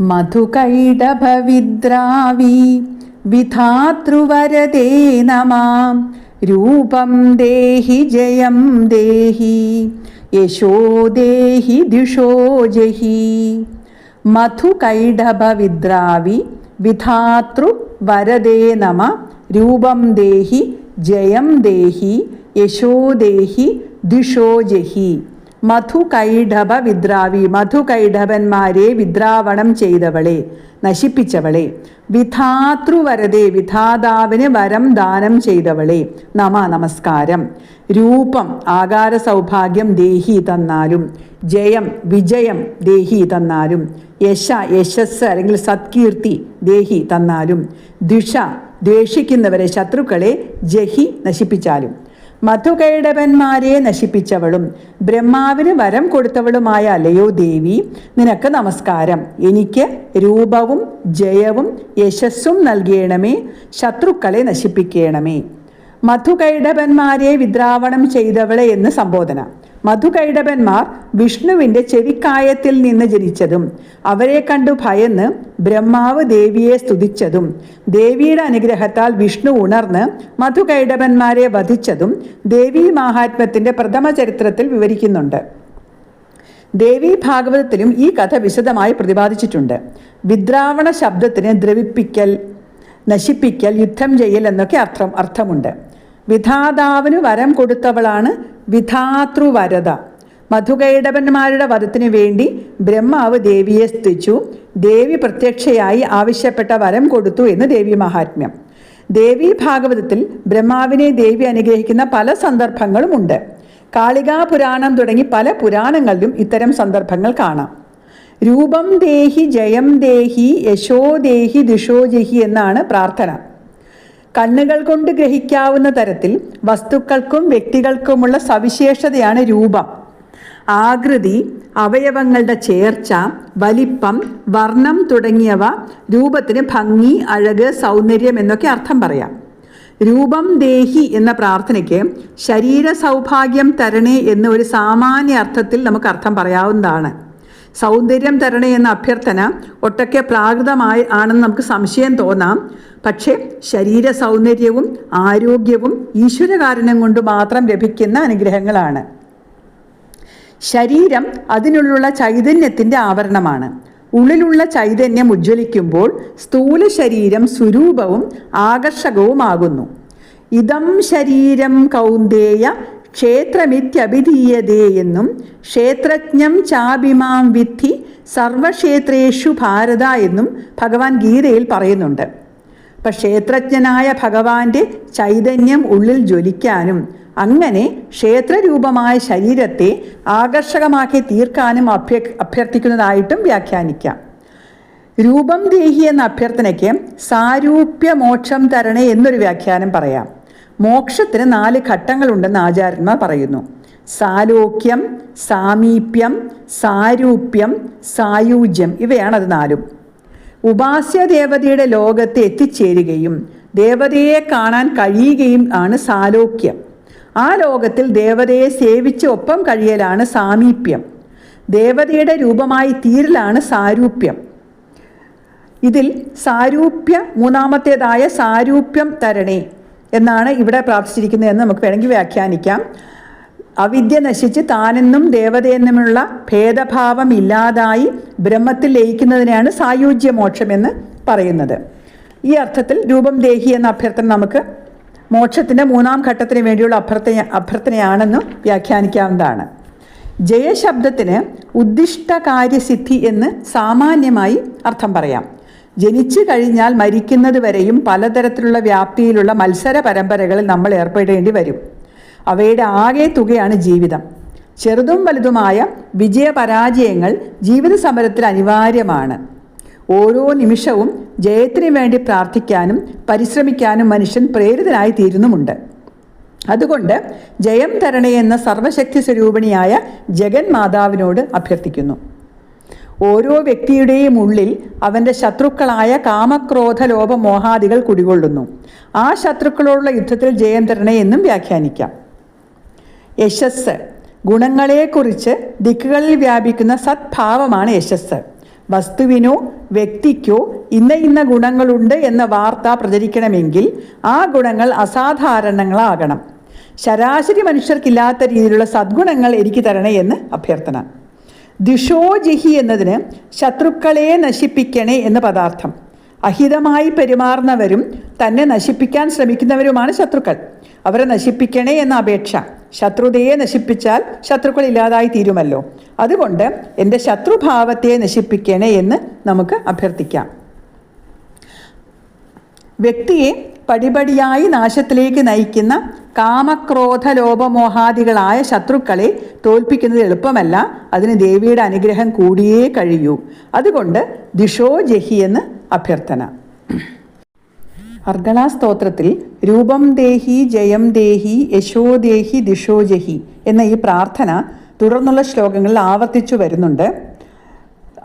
മധുകൈടഭവിദ്രാവി വിധാതൃവരദേ നമാം. രൂപം ദേഹി ജയം ദേഹി യശോ ദേഹി ദിഷോ ജഹി. മധുകൈടഭവിദ്രാവി വിധാതൃ വരദേ നമ. രൂപം ദേഹി ജയം ദേഹി യശോ ദേഹി ദിഷോ ജഹി. മധുകൈഢഭ വിദ്രാവി മധുകൈഢഭന്മാരെ വിദ്രാവണം ചെയ്തവളെ നശിപ്പിച്ചവളെ വിധാതൃവരതെ വിധാതാവിന് വരം ദാനം ചെയ്തവളെ നമ നമസ്കാരം. രൂപം ആകാര സൗഭാഗ്യം ദേഹി തന്നാലും ജയം വിജയം ദേഹി തന്നാലും യശ യശസ് അല്ലെങ്കിൽ സത്കീർത്തി ദേഹി തന്നാലും ദിഷ ദ്വേഷിക്കുന്നവരെ ശത്രുക്കളെ ജഹി നശിപ്പിച്ചാലും. മധുകൈടവന്മാരെ നശിപ്പിച്ചവളും ബ്രഹ്മാവിന് വരം കൊടുത്തവളുമായ അലയോ ദേവി നിനക്ക് നമസ്കാരം. എനിക്ക് രൂപവും ജയവും യശസ്സും നൽകണമേ ശത്രുക്കളെ നശിപ്പിക്കണമേ. മധുകൈടവന്മാരെ വിദ്രാവണം ചെയ്തവളെ എന്ന് സംബോധന. മധുകൈടവന്മാർ വിഷ്ണുവിന്റെ ചെവിക്കായത്തിൽ നിന്ന് ജനിച്ചതും അവരെ കണ്ടു ഭയന്ന് ബ്രഹ്മാവ് ദേവിയെ സ്തുതിച്ചതും ദേവിയുടെ അനുഗ്രഹത്താൽ വിഷ്ണു ഉണർന്ന് മധുകൈടവന്മാരെ വധിച്ചതും ദേവി മാഹാത്മ്യത്തിന്റെ പ്രഥമ ചരിത്രത്തിൽ വിവരിക്കുന്നുണ്ട്. ദേവി ഭാഗവതത്തിലും ഈ കഥ വിശദമായി പ്രതിപാദിച്ചിട്ടുണ്ട്. വിദ്രാവണ ശബ്ദത്തിന് ദ്രവിപ്പിക്കൽ നശിപ്പിക്കൽ യുദ്ധം ചെയ്യൽ എന്നൊക്കെ അർത്ഥം അർത്ഥമുണ്ട്. വിധാതാവിന് വരം കൊടുത്തവളാണ് വിധാതൃവരത. മധുകൈടവന്മാരുടെ വധത്തിന് വേണ്ടി ബ്രഹ്മാവ് ദേവിയെ സ്തുച്ചു ദേവി പ്രത്യക്ഷയായി ആവശ്യപ്പെട്ട വരം കൊടുത്തു എന്ന് ദേവി മഹാത്മ്യം. ദേവി ഭാഗവതത്തിൽ ബ്രഹ്മാവിനെ ദേവി അനുഗ്രഹിക്കുന്ന പല സന്ദർഭങ്ങളും ഉണ്ട്. കാളികാ പുരാണം തുടങ്ങി പല പുരാണങ്ങളിലും ഇത്തരം സന്ദർഭങ്ങൾ കാണാം. രൂപം ദേഹി ജയം ദേഹി യശോ ദേഹി ദിഷോജഹി എന്നാണ് പ്രാർത്ഥന. കണ്ണുകൾ കൊണ്ട് ഗ്രഹിക്കാവുന്ന തരത്തിൽ വസ്തുക്കൾക്കും വ്യക്തികൾക്കുമുള്ള സവിശേഷതയാണ് രൂപം. ആകൃതി അവയവങ്ങളുടെ ചേർച്ച വലിപ്പം വർണം തുടങ്ങിയവ രൂപത്തിന് ഭംഗി അഴക് സൗന്ദര്യം എന്നൊക്കെ അർത്ഥം പറയാം. രൂപം ദേഹി എന്ന പ്രാർത്ഥനയ്ക്ക് ശരീര സൗഭാഗ്യം തരണേ എന്ന ഒരു സാമാന്യ അർത്ഥത്തിൽ നമുക്ക് അർത്ഥം പറയാവുന്നതാണ്. സൗന്ദര്യം തരണേ എന്ന അഭ്യർത്ഥന ഒട്ടൊക്കെ പ്രാകൃതമായി ആണെന്ന് നമുക്ക് സംശയം തോന്നാം. പക്ഷേ ശരീര സൗന്ദര്യവും ആരോഗ്യവും ഈശ്വരകാരണം കൊണ്ട് മാത്രം ലഭിക്കുന്ന അനുഗ്രഹങ്ങളാണ്. ശരീരം അതിനുള്ളിലുള്ള ചൈതന്യത്തിന്റെ ആവരണമാണ്. ഉള്ളിലുള്ള ചൈതന്യം ഉജ്ജ്വലിക്കുമ്പോൾ സ്ഥൂല ശരീരം സ്വരൂപവും ആകർഷകവുമാകുന്നു. ഇതം ശരീരം കൗന്ദേയ ക്ഷേത്രമിത്യഭിധീയതേ എന്നും ക്ഷേത്രജ്ഞം ചാഭിമാം വിദ്ധി സർവക്ഷേത്രേഷു ഭാരത എന്നും ഭഗവാൻ ഗീതയിൽ പറയുന്നുണ്ട്. അപ്പം ക്ഷേത്രജ്ഞനായ ഭഗവാന്റെ ചൈതന്യം ഉള്ളിൽ ജ്വലിക്കാനും അങ്ങനെ ക്ഷേത്രരൂപമായ ശരീരത്തെ ആകർഷകമാക്കി തീർക്കാനും അഭ്യ അഭ്യർത്ഥിക്കുന്നതായിട്ടും വ്യാഖ്യാനിക്കാം. രൂപം ദേഹി എന്ന അഭ്യർത്ഥനയ്ക്ക് സാരൂപ്യ മോക്ഷം തരണേ എന്നൊരു വ്യാഖ്യാനം പറയാം. മോക്ഷത്തിന് നാല് ഘട്ടങ്ങളുണ്ടെന്ന് ആചാര്യന്മാർ പറയുന്നു. സാലോക്യം സാമീപ്യം സാരൂപ്യം സായൂജ്യം ഇവയാണ് അത് നാലും. ഉപാസ്യ ദേവതയുടെ ലോകത്ത് എത്തിച്ചേരുകയും ദേവതയെ കാണാൻ കഴിയുകയും ആണ് സാലോക്യം. ആ ലോകത്തിൽ ദേവതയെ സേവിച്ച് ഒപ്പം കഴിയലാണ് സാമീപ്യം. ദേവതയുടെ രൂപമായി തീരലാണ് സാരൂപ്യം. ഇതിൽ സാരൂപ്യ മൂന്നാമത്തേതായ സാരൂപ്യം തരണേ. എന്നാണ് ഇവിടെ പ്രാർത്ഥിച്ചിരിക്കുന്നതെന്ന് നമുക്ക് വേണമെങ്കിൽ വ്യാഖ്യാനിക്കാം. അവിദ്യ നശിച്ച് താനെന്നും ദേവതയെന്നുമുള്ള ഭേദഭാവം ഇല്ലാതായി ബ്രഹ്മത്തിൽ ലയിക്കുന്നതിനെയാണ് സായുജ്യ മോക്ഷമെന്ന് പറയുന്നത്. ഈ അർത്ഥത്തിൽ രൂപം ദേഹി എന്ന അഭ്യർത്ഥന നമുക്ക് മോക്ഷത്തിന്റെ മൂന്നാം ഘട്ടത്തിന് വേണ്ടിയുള്ള അഭ്യർത്ഥന അഭ്യർത്ഥനയാണെന്ന് വ്യാഖ്യാനിക്കാവുന്നതാണ്. ജയശബ്ദത്തിന് ഉദ്ദിഷ്ട കാര്യസിദ്ധി എന്ന് സാമാന്യമായി അർത്ഥം പറയാം. ജനിച്ചു കഴിഞ്ഞാൽ മരിക്കുന്നത് വരെയും പലതരത്തിലുള്ള വ്യാപ്തിയിലുള്ള മത്സര പരമ്പരകളിൽ നമ്മൾ ഏർപ്പെടേണ്ടി വരും. അവയുടെ ആകെ തുകയാണ് ജീവിതം. ചെറുതും വലുതുമായ വിജയപരാജയങ്ങൾ ജീവിത സമരത്തിൽ അനിവാര്യമാണ്. ഓരോ നിമിഷവും ജയത്തിനു വേണ്ടി പ്രാർത്ഥിക്കാനും പരിശ്രമിക്കാനും മനുഷ്യൻ പ്രേരിതനായി തീരുന്നുമുണ്ട്. അതുകൊണ്ട് ജയം തരണേ എന്ന സർവശക്തി സ്വരൂപിണിയായ ജഗൻ മാതാവിനോട് അഭ്യർത്ഥിക്കുന്നു. ഓരോ വ്യക്തിയുടെയും ഉള്ളിൽ അവന്റെ ശത്രുക്കളായ കാമക്രോധ ലോപ മോഹാദികൾ കുടികൊള്ളുന്നു. ആ ശത്രുക്കളോടുള്ള യുദ്ധത്തിൽ ജയം എന്നും വ്യാഖ്യാനിക്കാം. യശസ് ഗുണങ്ങളെക്കുറിച്ച് ദിക്കുകളിൽ വ്യാപിക്കുന്ന സദ്ഭാവമാണ് യശസ് വസ്തുവിനോ വ്യക്തിക്കോ ഇന്ന ഇന്ന ഗുണങ്ങളുണ്ട് എന്ന വാർത്ത പ്രചരിക്കണമെങ്കിൽ ആ ഗുണങ്ങൾ അസാധാരണങ്ങളാകണം. ശരാശരി മനുഷ്യർക്കില്ലാത്ത രീതിയിലുള്ള സദ്ഗുണങ്ങൾ എനിക്ക് തരണേ എന്ന് അഭ്യർത്ഥന. ദിഷോ ജഹി എന്നതിന് ശത്രുക്കളെ നശിപ്പിക്കണേ എന്ന പദാർത്ഥം. അഹിതമായി പെരുമാറുന്നവരും തന്നെ നശിപ്പിക്കാൻ ശ്രമിക്കുന്നവരുമാണ് ശത്രുക്കൾ. അവരെ നശിപ്പിക്കണേ എന്ന അപേക്ഷ. ശത്രുതയെ നശിപ്പിച്ചാൽ ശത്രുക്കൾ ഇല്ലാതായി തീരുമല്ലോ. അതുകൊണ്ട് എന്റെ ശത്രുഭാവത്തെ നശിപ്പിക്കണേ എന്ന് നമുക്ക് അഭ്യർത്ഥിക്കാം. വ്യക്തിയെ പടിപടിയായി നാശത്തിലേക്ക് നയിക്കുന്ന കാമക്രോധ ലോപമോഹാദികളായ ശത്രുക്കളെ തോൽപ്പിക്കുന്നത് എളുപ്പമല്ല. അതിന് ദേവിയുടെ അനുഗ്രഹം കൂടിയേ കഴിയൂ. അതുകൊണ്ട് ദിഷോ ജഹി എന്ന് അഭ്യർത്ഥന. അർഗള സ്തോത്രത്തിൽ രൂപം ദേഹി ജയം ദേഹി യശോ ദേഹി ദിഷോ ജഹി എന്ന ഈ പ്രാർത്ഥന തുടർന്നുള്ള ശ്ലോകങ്ങളിൽ ആവർത്തിച്ചു വരുന്നുണ്ട്.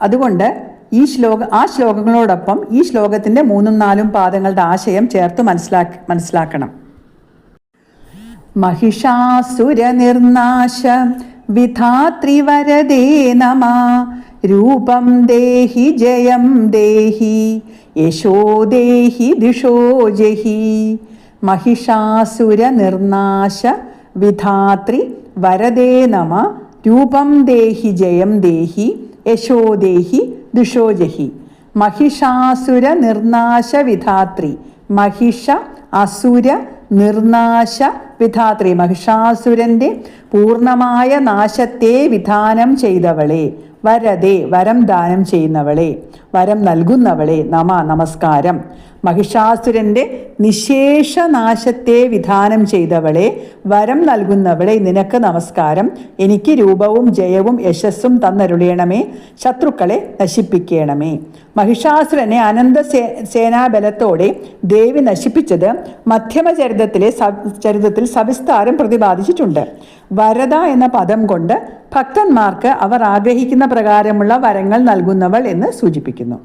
അതുകൊണ്ട് ഈ ശ്ലോക ആ ശ്ലോകങ്ങളോടൊപ്പം ഈ ശ്ലോകത്തിൻ്റെ മൂന്നും നാലും പാദങ്ങളുടെ ആശയം ചേർത്ത് മനസ്സിലാക്കി മനസ്സിലാക്കണം महिषासुरनिर्नाश विधात्रिवरदे नमः रूपं देहि जयं देहि यशो देहि दिशो जहि महिषासुरनिर्नाश विधात्रि वरदे नम रूपं देहि जयं देहि यशो देहि ദുഷോജഹി മഹിഷാസുര നിർനാശ വിധാത്രി. മഹിഷ അസുര നിർനാശ വിധാത്രി. മഹിഷാസുരന്റെ പൂർണമായ നാശത്തെ വിധാനം ചെയ്തവളെ. വരതേ വരം ദാനം ചെയ്യുന്നവളെ. വരം നൽകുന്നവളെ. നമ നമസ്കാരം. മഹിഷാസുരന്റെ നിശേഷ നാശത്തെ വിധാനം ചെയ്തവളെ വരം നൽകുന്നവളെ നിനക്ക് നമസ്കാരം. എനിക്ക് രൂപവും ജയവും യശസ്സും തന്നരുളിയണമേ. ശത്രുക്കളെ നശിപ്പിക്കണമേ. മഹിഷാസുരനെ അനന്ത സേനാബലത്തോടെ ദേവി നശിപ്പിച്ചത് മധ്യമചരിതത്തിലെ ചരിതത്തിൽ സവിസ്താരം പ്രതിപാദിച്ചിട്ടുണ്ട്. വരദ എന്ന പദം കൊണ്ട് ഭക്തന്മാർക്ക് അവർ ആഗ്രഹിക്കുന്ന പ്രകാരമുള്ള വരങ്ങൾ നൽകുന്നവൾ എന്ന് സൂചിപ്പിക്കുന്നു.